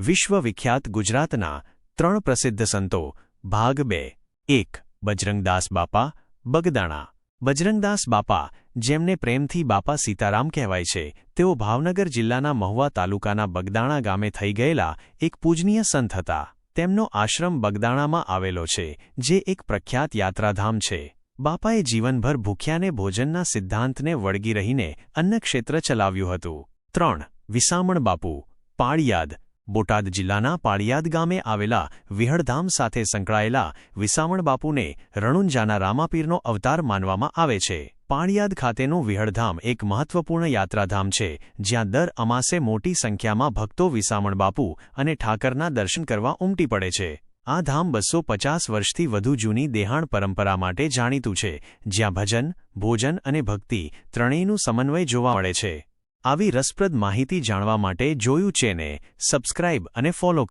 વિશ્વવિખ્યાત ગુજરાતના ત્રણ પ્રસિદ્ધ સંતો ભાગ બે. એક, બજરંગદાસ બાપા, બગદાણા. બજરંગદાસ બાપા, જેમને પ્રેમથી બાપા સીતારામ કહેવાય છે, તેઓ ભાવનગર જિલ્લાના મહુવા તાલુકાના બગદાણા ગામે થઈ ગયેલા એક પૂજનીય સંત હતા. તેમનો આશ્રમ બગદાણામાં આવેલો છે, જે એક પ્રખ્યાત યાત્રાધામ છે. બાપાએ જીવનભર ભૂખ્યાને ભોજનના સિદ્ધાંતને વળગી રહીને અન્નક્ષેત્ર ચલાવ્યું હતું. ત્રણ, વિસામણ બાપુ, પાળિયાદ. બોટાદ જિલ્લાના પાળિયાદ ગામે આવેલા વિહળધામ સાથે સંકળાયેલા વિસામણ બાપુને રણુંજાના રામાપીરનો અવતાર માનવામાં આવે છે. પાળિયાદ ખાતેનું વિહળધામ એક મહત્વપૂર્ણ યાત્રાધામ છે, જ્યાં દર અમાસે મોટી સંખ્યામાં ભક્તો વિસામણ બાપુ અને ઠાકરના દર્શન કરવા ઉમટી પડે છે. આ ધામ બસો પચાસ વર્ષથી વધુ જૂની દેહાણ પરંપરા માટે જાણીતું છે, જ્યાં ભજન, ભોજન અને ભક્તિ ત્રણેયનું સમન્વય જોવા મળે છે. આવી રસપ્રદ માહિતી જાણવા માટે જોયું છે ને સબસ્ક્રાઇબ અને ફોલો